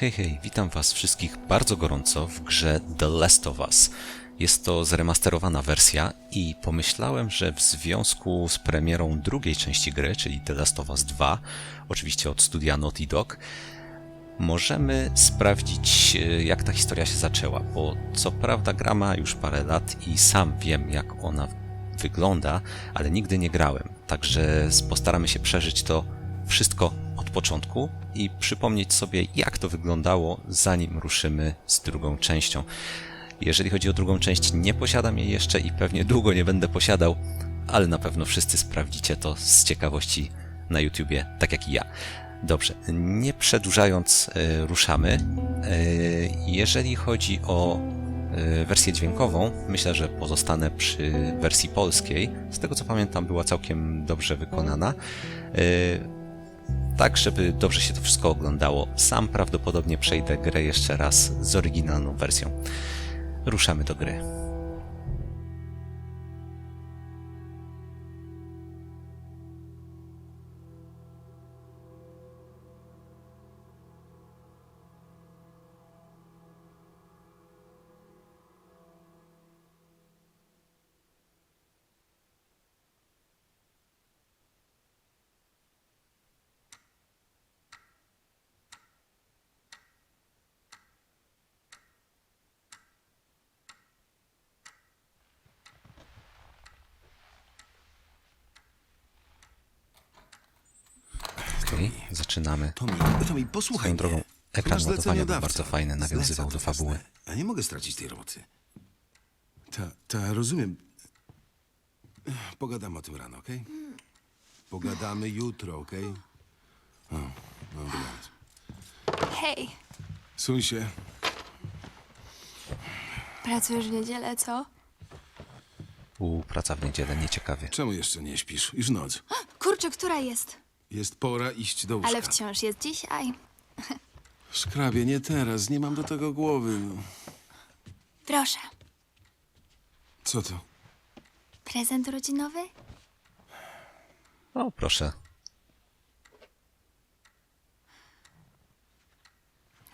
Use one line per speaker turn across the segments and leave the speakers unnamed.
Hej, hej, witam Was wszystkich bardzo gorąco w grze The Last of Us. Jest to zremasterowana wersja i pomyślałem, że w związku z premierą drugiej części gry, czyli The Last of Us 2, oczywiście od studia Naughty Dog, możemy sprawdzić, e, jak ta historia się zaczęła, bo co prawda gra ma już parę lat i sam wiem, jak ona wygląda, ale nigdy nie grałem. Także postaramy się przeżyć to wszystko początku i przypomnieć sobie, jak to wyglądało, zanim ruszymy z drugą częścią. Jeżeli chodzi o drugą część, nie posiadam jej jeszcze i pewnie długo nie będę posiadał, ale na pewno wszyscy sprawdzicie to z ciekawości na YouTubie, tak jak i ja. Dobrze, nie przedłużając, e, ruszamy. E, jeżeli chodzi o e, wersję dźwiękową, myślę, że pozostanę przy wersji polskiej. Z tego co pamiętam, była całkiem dobrze wykonana. Tak, żeby dobrze się to wszystko oglądało. Sam prawdopodobnie przejdę grę jeszcze raz z oryginalną wersją. Ruszamy do gry. Zaczynamy.
Tommy, Tommy, posłuchaj
Swoją drogą,
mnie.
ekran
Masz
ładowania był
zleceniodawcę.
bardzo fajny, nawiązywał
Zleca
do
to
fabuły.
jasne. Ja nie mogę stracić tej roboty. Ta, ta, rozumiem. Pogadamy o tym rano, okej? Pogadamy jutro, okej? O, no, ambulans.
Hej,
Suń się.
pracujesz w niedzielę, co?
U, praca w niedzielę, nieciekawie.
Czemu jeszcze nie śpisz? Już noc.
Kurczę, która jest?
Jest pora iść do łóżka.
Ale wciąż jest dzisiaj.
Szkrabie, nie teraz. Nie mam do tego głowy. No.
Proszę,
Co to?
prezent urodzinowy?
O, proszę.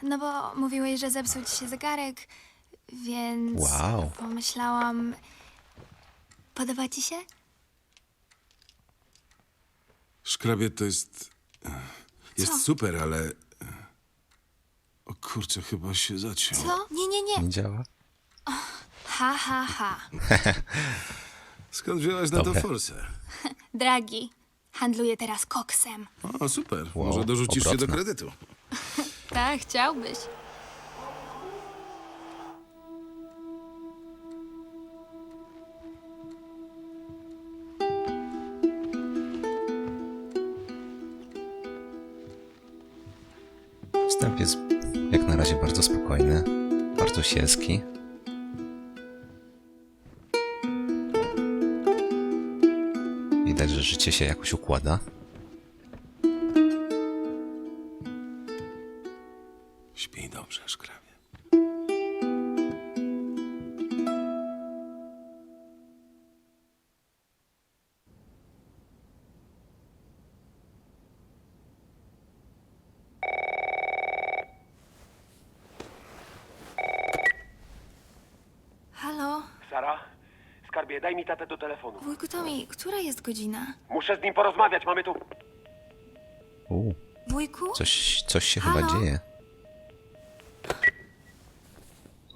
No bo mówiłeś, że zepsuł ci się zegarek, więc
Wow.
pomyślałam... Podoba ci się?
Szkrabie to jest... Jest
Co?
super, ale... O kurczę, chyba się zaciął.
Co? Nie, nie, nie.
Nie działa?
Ha, ha, ha.
Skąd wziąłeś na to
Dobre.
forsę?
Dragi, handluję teraz koksem.
O, super.
Wow,
Może dorzucisz się do kredytu.
Tak, chciałbyś.
Wstęp jest jak na razie bardzo spokojny, bardzo sielski. Widać, że życie się jakoś układa.
Skarbie, daj mi tatę do telefonu.
Wujku Tomi, która jest godzina?
Muszę z nim porozmawiać, mamy tu...
U,
Wujku?
coś, coś się
Halo?
chyba dzieje.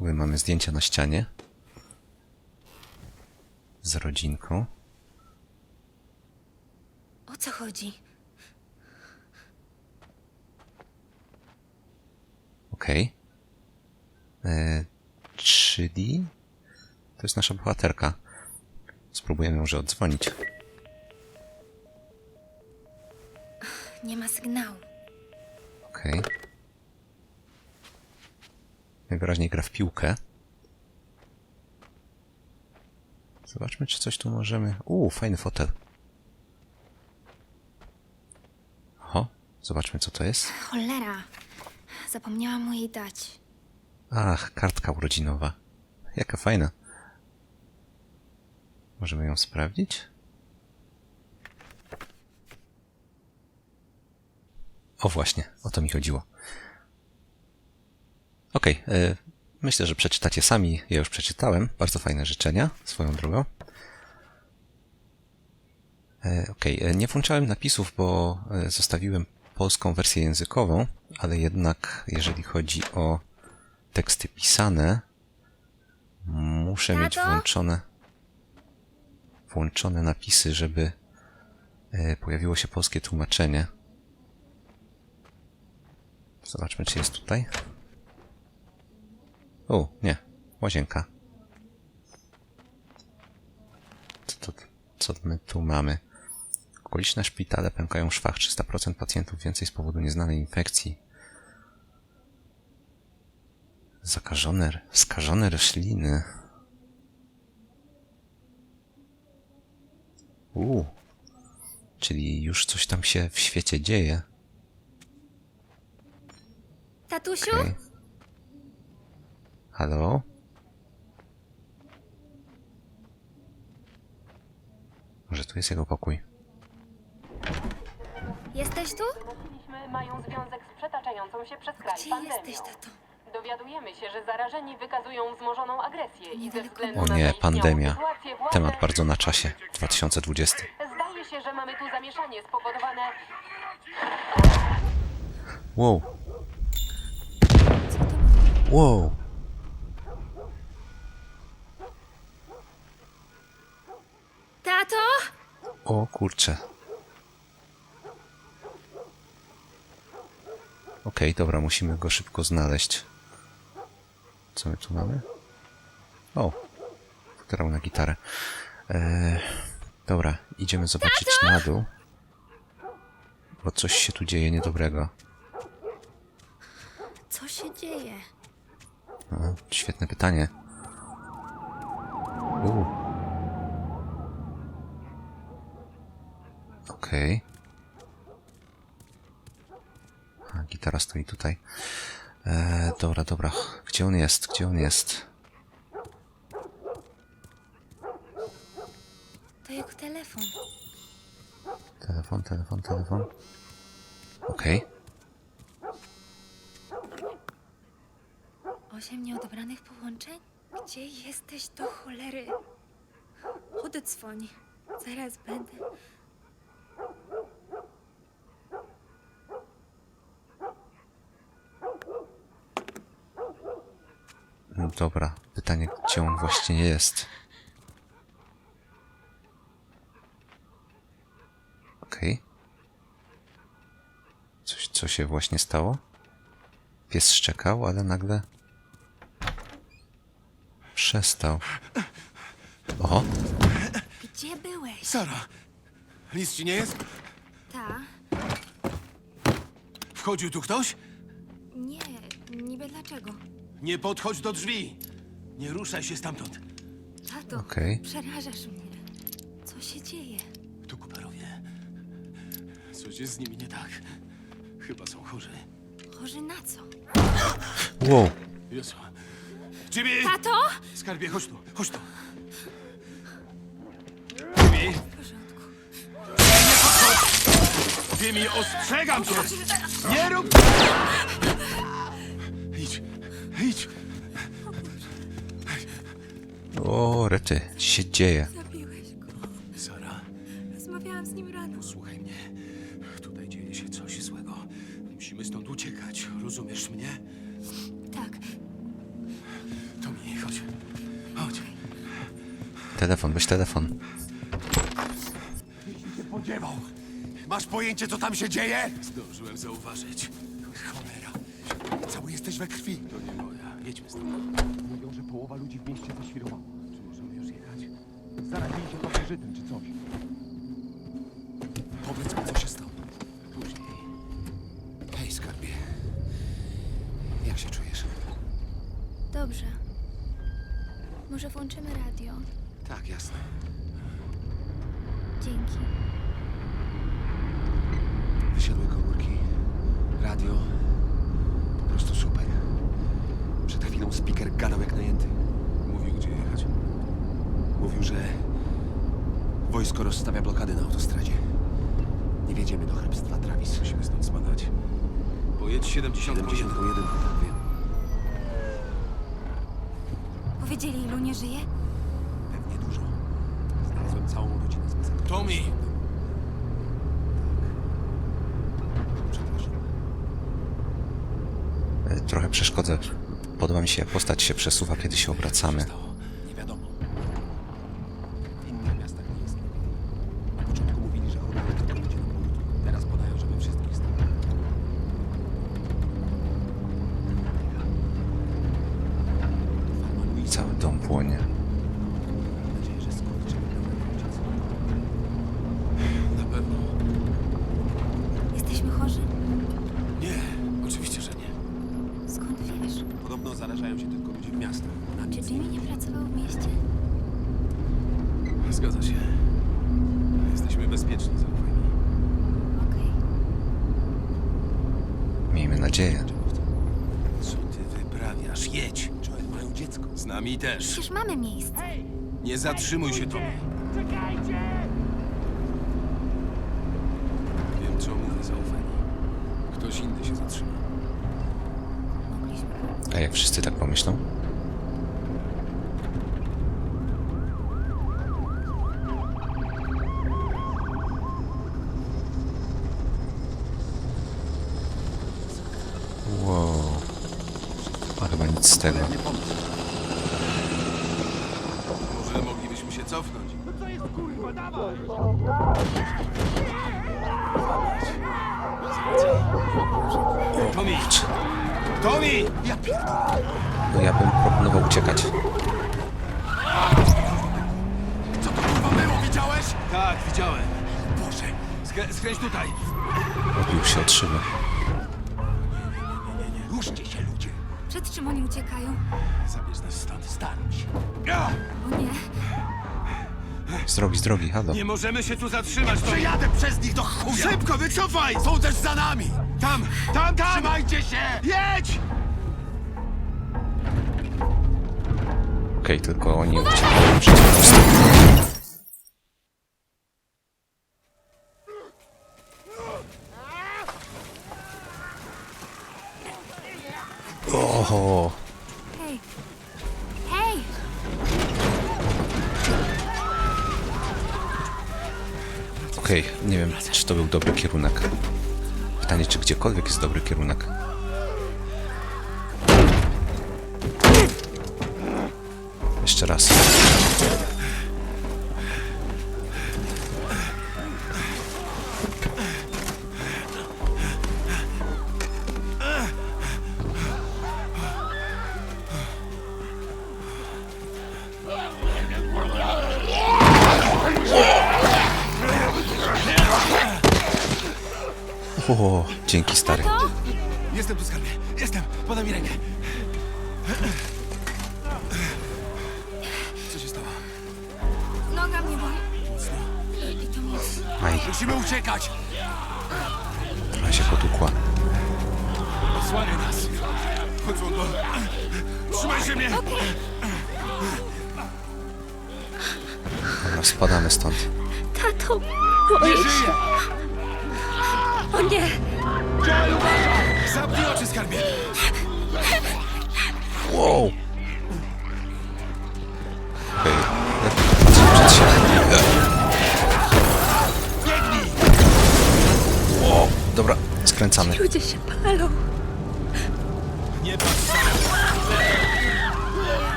My mamy zdjęcia na ścianie. Z rodzinką.
O co chodzi?
Okej. E, Czyli to jest nasza bohaterka. Spróbujemy może odzwonić.
Nie ma sygnału.
Okej. Najwyraźniej gra w piłkę. Zobaczmy, czy coś tu możemy. Uuu, fajny fotel. Oho, zobaczmy, co to jest.
Cholera. Zapomniałam mu jej dać.
Ach, kartka urodzinowa. Jaka fajna. Możemy ją sprawdzić? O właśnie, o to mi chodziło. Okej, e, myślę, że przeczytacie sami. Ja już przeczytałem. Bardzo fajne życzenia, swoją drogą. E, Okej, e, nie włączałem napisów, bo zostawiłem polską wersję językową, ale jednak jeżeli chodzi o teksty pisane, muszę mieć
Tato?
włączone włączone napisy, żeby e, pojawiło się polskie tłumaczenie. Zobaczmy, czy jest tutaj. O, nie. Łazienka. Co, to, co my tu mamy? Okoliczne szpitale pękają w szwach. 300% pacjentów więcej z powodu nieznanej infekcji. Zakażone, skażone rośliny. Uuu. Czyli już coś tam się w świecie dzieje.
Tatusiu?
Okej. Halo? Może tu jest jego pokój?
Jesteś tu?
Mówiliśmy, mają związek z przetaczającą się przez kraj
Gdzie
pandemią.
jesteś, tato?
Dowiadujemy się, że zarażeni wykazują wzmożoną agresję i ze względu
O
na
nie,
zaistniałą
pandemia.
sytuację władze-
Temat bardzo na czasie. 2020.
Zdaje się, że mamy tu zamieszanie spowodowane...
Wow. Wow.
Tato?
O kurcze. Okej, dobra, musimy go szybko znaleźć. Co my tu mamy? O, grał na gitarę. Eee, dobra, idziemy zobaczyć na dół. Bo coś się tu dzieje niedobrego.
Co się dzieje?
Świetne pytanie. U. Okej. A, Gitara stoi tutaj. E, dobra, dobra. Gdzie on jest? Gdzie on jest?
To jego telefon.
Telefon, telefon, telefon. Okej.
Osiem nieodebranych połączeń? Gdzie jesteś do cholery? Oddzwoń. Zaraz będę.
Dobra. Pytanie, gdzie on właśnie jest? Okej. Coś, co się właśnie stało? Pies szczekał, ale nagle... Przestał. Oho,
Gdzie byłeś?
Sara! Nic ci nie jest?
Ta?
Wchodził tu ktoś?
Nie, niby dlaczego?
Nie podchodź do drzwi! Nie ruszaj się stamtąd.
Tato,
Okej.
przerażasz mnie. Co się dzieje?
Tu Cooperowie. Coś jest z nimi nie tak. Chyba są chorzy.
Chorzy na co?
wow.
Jezu. Jimmy!
Tato?
Skarbie, chodź tu, chodź tu. Jimmy!
W porządku.
Jimmy, ostrzegam cię! Nie rób... Idź.
O, rety, co się dzieje?
Zabiłeś go.
Sara,
Rozmawiałam z nim rano.
słuchaj mnie. Tutaj dzieje się coś złego. Musimy stąd uciekać, rozumiesz mnie?
Tak,
Tomi, chodź. Chodź.
Telefon, weź telefon.
Podziewał. Masz pojęcie, co tam się dzieje? Zdążyłem zauważyć. Cholera. Cały jesteś we krwi. To nie stąd.
Mówią, że połowa ludzi w mieście zaświrowała.
Czy możemy już jechać?
Zarazili się pasożytem czy coś.
Powiedz mi, co się stało. Później. Hej, skarbie. Jak się czujesz?
dobrze. Może włączymy radio?
Tak, jasne.
Dzięki.
Wysiadły komórki. Radio. Po prostu super. Przed chwilą speaker gadał jak najęty. Mówił, gdzie jechać. Mówił, że wojsko rozstawia blokady na autostradzie. Nie wjedziemy do hrabstwa Travis. Musimy stąd spadać.
Pojedź 71.
71, tak wiem.
Wiedzieli, ilu nie żyje?
Pewnie dużo. Znalazłem całą rodzinę z masakry.
Tommy!
Przepraszam.
E, Trochę przeszkodzę. Podoba mi się, jak postać się przesuwa, kiedy się obracamy.
Stało? Nie wiadomo. W Nadzieję.
Co ty wyprawiasz? Jedź!
Mają dziecko.
Z nami też.
Przecież mamy miejsce.
Nie zatrzymuj się, Tommy.
Wiem, co mówię, zaufaj mi. Ktoś inny się zatrzyma.
Mogliśmy.
A jak wszyscy tak pomyślą?
Może moglibyśmy się cofnąć. Tommy! Tommy! Ja
No ja bym proponował uciekać.
Co to kurwa było, widziałeś? Tak, widziałem. Boże, skrę skręć tutaj.
Odbił się od
czym oni uciekają?
Zabierz nas stąd.
O nie.
Z drogi, z drogi, halo.
Nie możemy się tu zatrzymać, Tommy. Przejadę przez nich do chuja. Szybko, wycofaj! Są też za nami. Tam, tam, tam! Trzymajcie się! Jedź!
Okej, tylko oni uciekają. To był dobry kierunek. Pytanie, czy gdziekolwiek jest dobry kierunek. Jeszcze raz.
Jestem tu, skarbie. Jestem. Podaj mi rękę. Co się stało?
Noga mnie boli. I to moc.
Aj,
Musimy uciekać.
ona się potłukła.
Osłaniaj nas. Chodź, Wondo. Trzymaj się mnie.
Dobra, spadamy stąd.
Tato!
Nie
Boję się.
żyję.
O nie!
Zamknij oczy, skarbie.
Wow! Wow, dobra, skręcamy.
Ludzie się palą.
Nie patrz.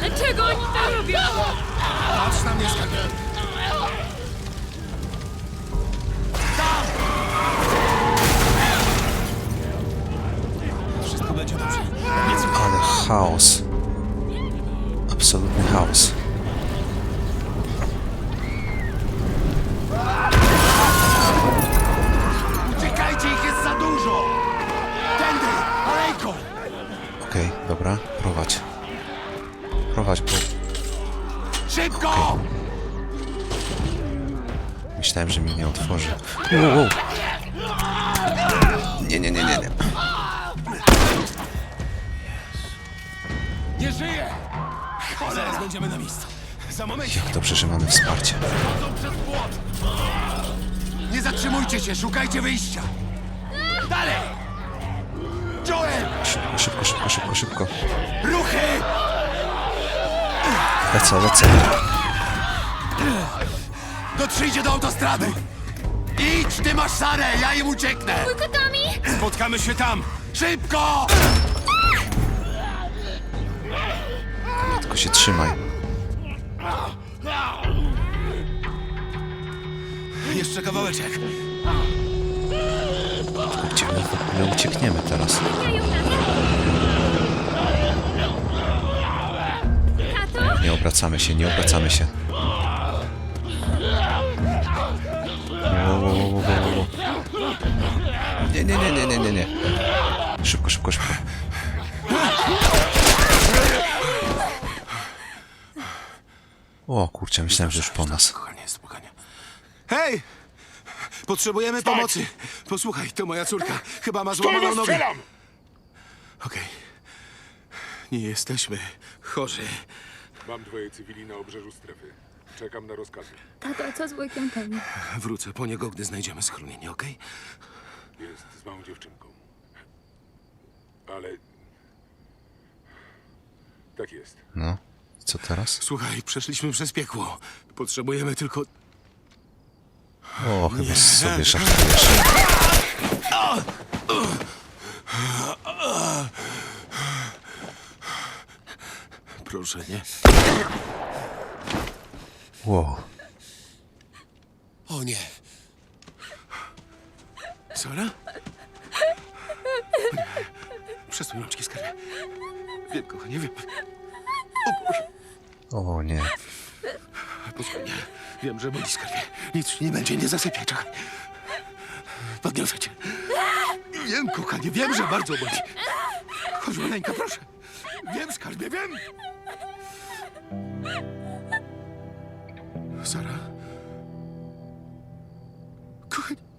Dlaczego oni to robią?
Patrz na mnie, skarbie.
Ale chaos. Absolutny chaos.
Uciekajcie, ich jest za dużo! Tędy! Alejką!
Okej, dobra, prowadź. Prowadź, bo
Szybko!
myślałem, że mi nie otworzy. Wow, wow.
Za moment
Jak dobrze, że mamy wsparcie.
Nie zatrzymujcie się, szukajcie wyjścia! Dalej! Joel!
Szybko, szybko, szybko, szybko, szybko.
Ruchy!
Lecę, lecę.
Dotrzyjcie do autostrady! Idź, ty masz Sarę, ja im ucieknę!
Wujku Tommy!
Spotkamy się tam! Szybko!
Tylko się trzymaj.
Jeszcze kawałeczek.
Gdzie my w ogóle uciekniemy teraz? Nie obracamy się, nie obracamy się. Wo, nie, nie, nie, nie, nie, nie. Szybko, szybko, szybko. O kurczę, myślałem, że już po nas.
Spokojnie, spokojnie. Hej! Potrzebujemy pomocy. Posłuchaj, to moja córka. Chyba ma złamaną nogę. Okej. Nie jesteśmy chorzy.
Mam dwoje cywili na obrzeżu strefy. Czekam na rozkazy.
Tato, a co z wujkiem Tommy?
Wrócę po niego, gdy znajdziemy schronienie, okej?
Jest z małą dziewczynką. Ale... Tak jest.
No, co teraz?
Słuchaj, przeszliśmy przez piekło. Potrzebujemy tylko...
O, chyba sobie żartujesz.
Proszę, nie?
Wow.
O nie. Sara? Nie. Przesuń rączki, skarbie. Wiem, kochanie, wiem. O
nie.
Posłuchaj, nie. Wiem, że boli skarbie. Nic nie będzie, nie zasypiaj, czekaj. Podniosę cię. Wiem, kochanie, wiem, że bardzo boli. Chodź, maleńka, proszę. Wiem, skarbie, wiem. Sara? Kochanie.